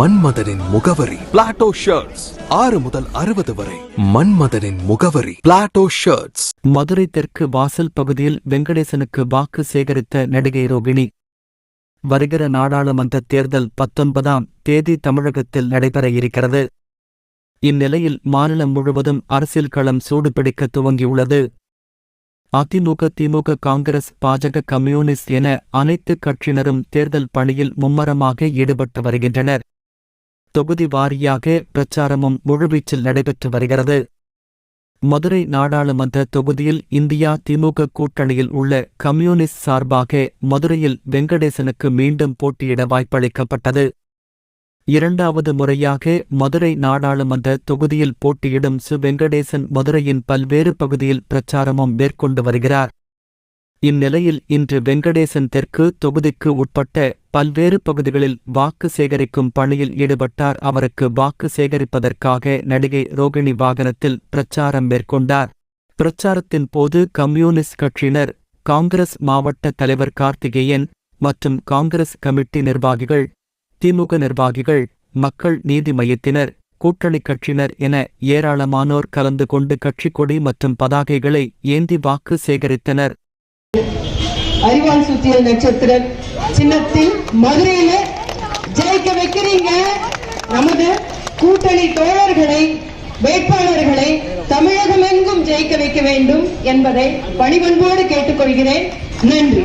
மன்மதனின் முகவரி. Plato shirts ஆறு முதல் அறுபது வரை. மன்மதனின் முகவரி. பிளாட்டோ ஷர்ட்ஸ் மதுரை தெற்கு வாசல் பகுதியில் வெங்கடேசனுக்கு வாக்கு சேகரித்த நடிகை ரோகிணி. வருகிற நாடாளுமன்ற தேர்தல் பத்தொன்பதாம் தேதி தமிழகத்தில் நடைபெற இருக்கிறது. இந்நிலையில் மாநிலம் முழுவதும் அரசியல் களம் சூடுபிடிக்க துவங்கியுள்ளது. அதிமுக திமுக காங்கிரஸ் பாஜக கம்யூனிஸ்ட் என அனைத்து கட்சியினரும் தேர்தல் பணியில் மும்மரமாக ஈடுபட்டு வருகின்றனர். தொகுதி வாரியாக பிரச்சாரமும் முழுவீச்சில் நடைபெற்று வருகிறது. மதுரை நாடாளுமன்ற தொகுதியில் இந்தியா திமுக கூட்டணியில் உள்ள கம்யூனிஸ்ட் சார்பாக மதுரையில் வெங்கடேசனுக்கு மீண்டும் போட்டியிட வாய்ப்பளிக்கப்பட்டது. இரண்டாவது முறையாக மதுரை நாடாளுமன்ற தொகுதியில் போட்டியிடும் சு. வெங்கடேசன் மதுரையின் பல்வேறு பகுதியில் பிரச்சாரமும் மேற்கொண்டு வருகிறார். இந்நிலையில் இன்று வெங்கடேசன் தெற்கு தொகுதிக்கு உட்பட்ட பல்வேறு பகுதிகளில் வாக்கு சேகரிக்கும் பணியில் ஈடுபட்டார். அவருக்கு வாக்கு சேகரிப்பதற்காக நடிகை ரோகிணி வாகனத்தில் பிரச்சாரம் மேற்கொண்டார். பிரச்சாரத்தின் போது கம்யூனிஸ்ட் கட்சியினர் காங்கிரஸ் மாவட்ட தலைவர் கார்த்திகேயன் மற்றும் காங்கிரஸ் கமிட்டி நிர்வாகிகள் திமுக நிர்வாகிகள் மக்கள் நீதி மையத்தினர் கூட்டணிக் கட்சியினர் என ஏராளமானோர் கலந்து கொண்டு கட்சி கொடி மற்றும் பதாகைகளை ஏந்தி வாக்கு சேகரித்தனர். அறிவால் சுத்திய நட்சத்திர சின்னத்தில் மதுரையில ஜெயிக்க வைக்கிறீங்க நமது கூட்டணி தோழர்களை வேட்பாளர்களை தமிழகம் எங்கும் ஜெயிக்க வைக்க வேண்டும் என்பதை பணிவன்போடு கேட்டுக்கொள்கிறேன் நன்றி